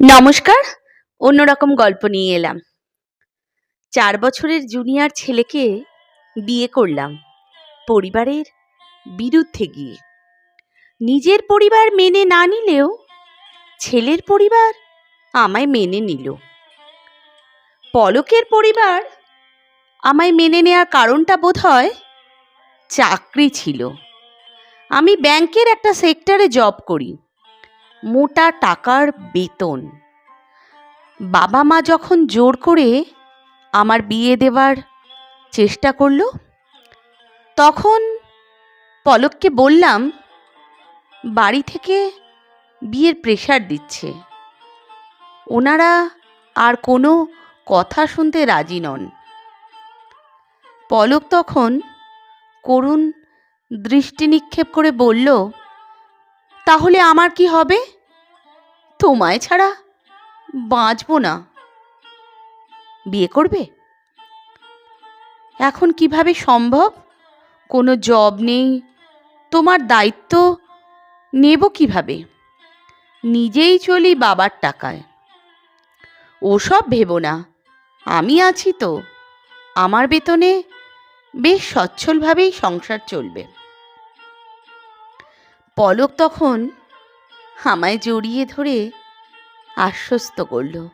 নমস্কার, অন্যরকম গল্প নিয়ে এলাম। চার বছরের জুনিয়র ছেলেকে বিয়ে করলাম, পরিবারের বিরুদ্ধে গিয়ে। নিজের পরিবার মেনে না নিলেও ছেলের পরিবার আমায় মেনে নিল। পলকের পরিবার আমায় মেনে নেওয়ার কারণটা বোধ হয় চাকরি ছিল। আমি ব্যাংকের একটা সেক্টরে জব করি। মোটা টাকার বেতন। বাবা মা যখন জোর করে আমার বিয়ে দেওয়ার চেষ্টা করল, তখন পলককে বললাম, বাড়ি থেকে বিয়ের প্রেশার দিচ্ছে। ওনারা আর কোনো কথা শুনতে রাজি নন। পলক তখন করুণ দৃষ্টি নিক্ষেপ করে বলল তাহলে আমার কি হবে? তোমায় ছাড়া বাঁচবো না। বিয়ে করবে? এখন কীভাবে সম্ভব? কোনো জব নেই। তোমার দায়িত্ব নেব কীভাবে? নিজেই চলি বাবার টাকায়। ওসব ভেবো না। আমি আছি তো। আমার বেতনে বেশ সচ্ছলভাবেই সংসার চলবে। পলক তখন আমায় জড়িয়ে ধরে আশ্বস্ত করল।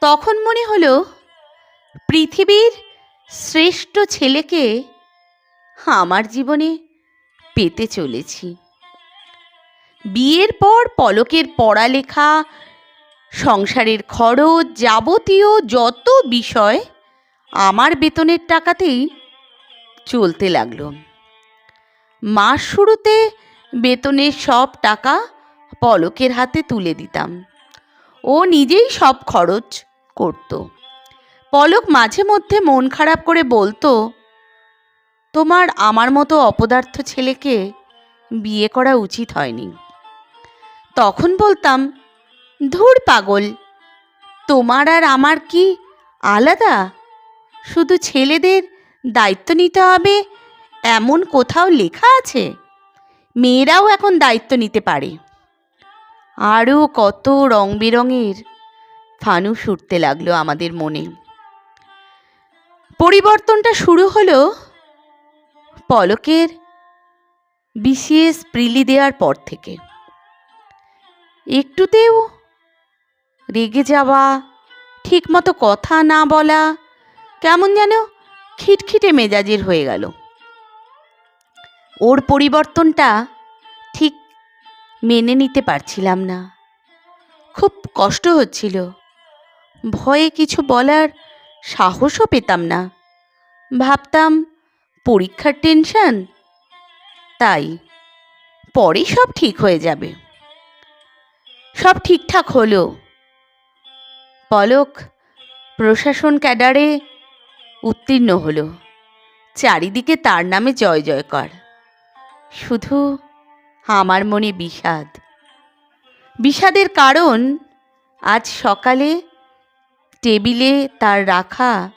তখন মনে হলো পৃথিবীর শ্রেষ্ঠ ছেলেকে আমার জীবনে পেতে চলেছি। বিয়ের পর পলকের পড়ালেখা, সংসারের খরচ, যাবতীয় যত বিষয় আমার বেতনের টাকাতেই চলতে লাগল। মাস শুরুতে বেতনের সব টাকা পলকের হাতে তুলে দিতাম। ও নিজেই সব খরচ করত। পলক মাঝে মধ্যে মন খারাপ করে বলতো, তোমার আমার মতো অপদার্থ ছেলেকে বিয়ে করা উচিত হয়নি। তখন বলতাম, ধুর পাগল, তোমার আর আমার কি আলাদা? শুধু ছেলেদের দায়িত্ব নিতে হবে, এমন কোথাও লেখা আছে? মেয়েরাও এখন দায়িত্ব নিতে পারে। আরও কত রং বেরঙের ফানুস উঠতে লাগল আমাদের মনে। পরিবর্তনটা শুরু হলো পলকের বিসিএস প্রিলি দেওয়ার পর থেকে। একটুতেও রেগে যাওয়া, ঠিকমতো কথা না বলা, কেমন যেন খিটখিটে মেজাজের হয়ে গেল। ওর পরিবর্তনটা ঠিক মেনে নিতে পারছিলাম না। খুব কষ্ট হচ্ছিল। ভয়ে কিছু বলার সাহসও পেতাম না। ভাবতাম, পরীক্ষার টেনশন? তাই, পরে সব ঠিক হয়ে যাবে। সব ঠিকঠাক হলো। পলক প্রশাসন ক্যাডারে উত্তীর্ণ হলো। চারিদিকে তার নামে জয় জয়কার। শুধু আমার মনে বিষাদ। বিষাদের কারণ আজ সকালে টেবিলে তার রাখা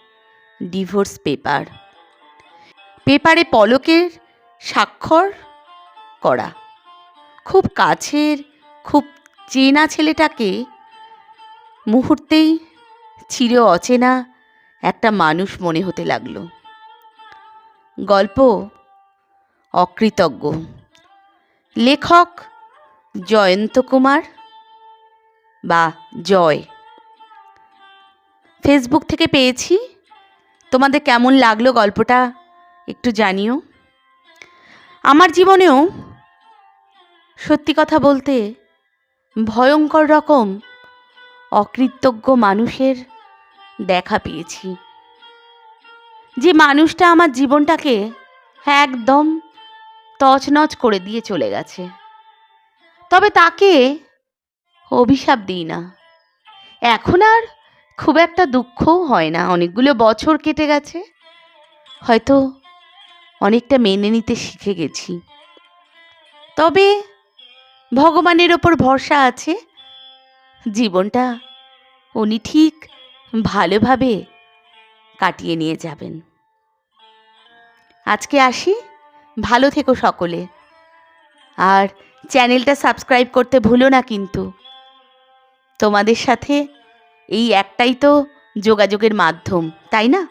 ডিভোর্স পেপার। পেপারে পলকের স্বাক্ষর করা। খুব কাছের, খুব চেনা ছেলেটাকে মুহূর্তেই চির অচেনা একটা মানুষ মনে হতে লাগল। গল্প অকৃতজ্ঞ। লেখক জয়ন্ত কুমার বা জয়। ফেসবুক থেকে পেয়েছি। তোমাদের কেমন লাগল গল্পটা একটু জানিও। আমার জীবনেও সত্যি কথা বলতে ভয়ঙ্কর রকম অকৃতজ্ঞ মানুষের দেখা পেয়েছি। যে মানুষটা আমার জীবনটাকে একদম তছনছ করে দিয়ে চলে গেছে। তবে তাকে অভিশাপ দিই না। এখন আর খুব একটা দুঃখও হয় না। অনেকগুলো বছর কেটে গেছে। হয়তো অনেকটা মেনে নিতে শিখে গেছি। তবে ভগবানের ওপর ভরসা আছে। জীবনটা উনি ঠিক ভালোভাবে কাটিয়ে নিয়ে যাবেন। আজকে আসি। ভালো থেকো সকলে। আর চ্যানেলটা সাবস্ক্রাইব করতে ভুলো না কিন্তু। তোমাদের সাথে এই একটাই তো যোগাযোগের মাধ্যম, তাই না?